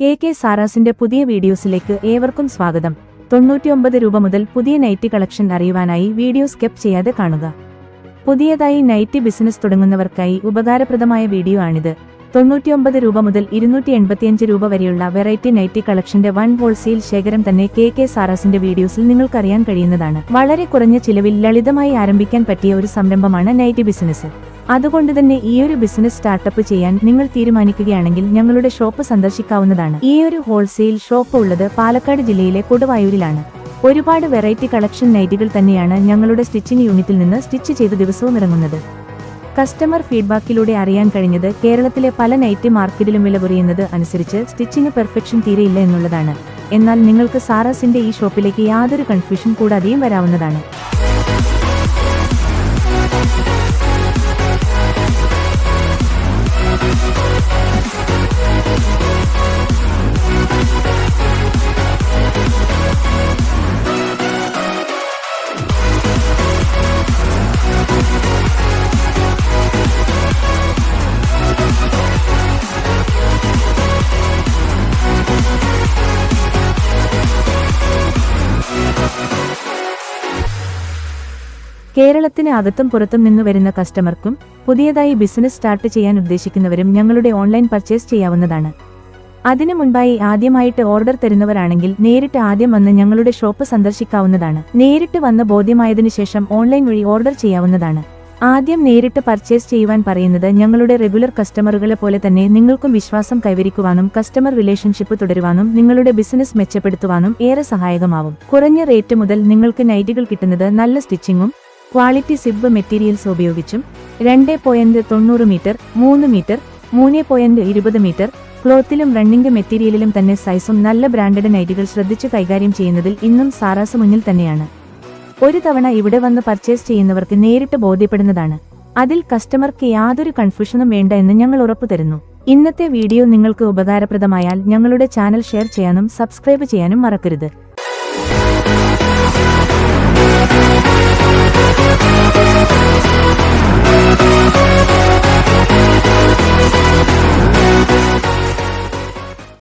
K K സാറാസിന്റെ പുതിയ വീഡിയോസിലേക്ക് ഏവർക്കും സ്വാഗതം. തൊണ്ണൂറ്റിയൊമ്പത് രൂപ മുതൽ പുതിയ നൈറ്റി കളക്ഷൻ അറിയുവാനായി വീഡിയോ സ്കെപ്പ് ചെയ്യാതെ കാണുക. പുതിയതായി നൈറ്റി ബിസിനസ് തുടങ്ങുന്നവർക്കായി ഉപകാരപ്രദമായ വീഡിയോ ആണിത്. തൊണ്ണൂറ്റിയൊമ്പത് രൂപ മുതൽ ഇരുന്നൂറ്റി എൺപത്തിയഞ്ച് രൂപ വരെയുള്ള വെറൈറ്റി നൈറ്റി കളക്ഷന്റെ വൺ ഹോൾസെയിൽ ശേഖരം തന്നെ കെ കെ സാറാസിന്റെ വീഡിയോസിൽ നിങ്ങൾക്കറിയാൻ കഴിയുന്നതാണ്. വളരെ കുറഞ്ഞ ചിലവിൽ ലളിതമായി ആരംഭിക്കാൻ പറ്റിയ ഒരു സംരംഭമാണ് നൈറ്റി ബിസിനസ് അതുകൊണ്ട് തന്നെ ഈ ഒരു ബിസിനസ് സ്റ്റാർട്ടപ്പ് ചെയ്യാൻ നിങ്ങൾ തീരുമാനിക്കുകയാണെങ്കിൽ ഞങ്ങളുടെ ഷോപ്പ് സന്ദർശിക്കാവുന്നതാണ്. ഈ ഒരു ഹോൾസെയിൽ ഷോപ്പ് ഉള്ളത് പാലക്കാട് ജില്ലയിലെ കൊടുവായൂരിലാണ്. ഒരുപാട് വെറൈറ്റി കളക്ഷൻ നൈറ്റുകൾ തന്നെയാണ് ഞങ്ങളുടെ സ്റ്റിച്ചിങ് യൂണിറ്റിൽ നിന്ന് സ്റ്റിച്ച് ചെയ്ത് ദിവസവും ഇറങ്ങുന്നത്. കസ്റ്റമർ ഫീഡ്ബാക്കിലൂടെ അറിയാൻ കഴിഞ്ഞത് കേരളത്തിലെ പല നൈറ്റി മാർക്കറ്റിലും വില കുറയുന്നത് അനുസരിച്ച് സ്റ്റിച്ചിങ് പെർഫെക്ഷൻ തീരെയില്ല എന്നുള്ളതാണ്. എന്നാൽ നിങ്ങൾക്ക് സാറാസിന്റെ ഈ ഷോപ്പിലേക്ക് യാതൊരു കൺഫ്യൂഷൻ കൂടാതെയും വരാവുന്നതാണ്. കേരളത്തിന് അകത്തും പുറത്തും നിന്ന് വരുന്ന കസ്റ്റമർക്കും പുതിയതായി ബിസിനസ് സ്റ്റാർട്ട് ചെയ്യാൻ ഉദ്ദേശിക്കുന്നവരും ഞങ്ങളുടെ ഓൺലൈൻ പർച്ചേസ് ചെയ്യാവുന്നതാണ്. അതിനു മുൻപായി ആദ്യമായിട്ട് ഓർഡർ തരുന്നവരാണെങ്കിൽ നേരിട്ട് ആദ്യം വന്ന് ഞങ്ങളുടെ ഷോപ്പ് സന്ദർശിക്കാവുന്നതാണ്. നേരിട്ട് വന്ന് ബോധ്യമായതിനു ശേഷം ഓൺലൈൻ വഴി ഓർഡർ ചെയ്യാവുന്നതാണ്. ആദ്യം നേരിട്ട് പർച്ചേസ് ചെയ്യുവാൻ പറയുന്നത് ഞങ്ങളുടെ റെഗുലർ കസ്റ്റമറുകളെ പോലെ തന്നെ നിങ്ങൾക്കും വിശ്വാസം കൈവരിക്കുവാനും കസ്റ്റമർ റിലേഷൻഷിപ്പ് തുടരുവാനും നിങ്ങളുടെ ബിസിനസ് മെച്ചപ്പെടുത്തുവാനും ഏറെ സഹായകമാവും. കുറഞ്ഞ റേറ്റ് മുതൽ നിങ്ങൾക്ക് നൈറ്റുകൾ കിട്ടുന്നത് നല്ല സ്റ്റിച്ചിങ്ങും ക്വാളിറ്റി സിബ് മെറ്റീരിയൽസ് ഉപയോഗിച്ചും രണ്ട് പോയിന്റ് തൊണ്ണൂറ് മീറ്റർ മൂന്ന് മീറ്റർ മൂന്ന് പോയിന്റ് ഇരുപത് മീറ്റർ ക്ലോത്തിലും റണ്ണിംഗ് മെറ്റീരിയലിലും തന്നെ സൈസും നല്ല ബ്രാൻഡഡ് നൈറ്റുകൾ ശ്രദ്ധിച്ചു കൈകാര്യം ചെയ്യുന്നതിൽ ഇന്നും സാറാസ് മുന്നിൽ തന്നെയാണ്. ഒരു തവണ ഇവിടെ വന്ന് പർച്ചേസ് ചെയ്യുന്നവർക്ക് നേരിട്ട് ബോധ്യപ്പെടുന്നതാണ്. അതിൽ കസ്റ്റമർക്ക് യാതൊരു കൺഫ്യൂഷനും വേണ്ട എന്ന് ഞങ്ങൾ ഉറപ്പു തരുന്നു. ഇന്നത്തെ വീഡിയോ നിങ്ങൾക്ക് ഉപകാരപ്രദമായാൽ ഞങ്ങളുടെ ചാനൽ ഷെയർ ചെയ്യാനും സബ്സ്ക്രൈബ് ചെയ്യാനും മറക്കരുത്.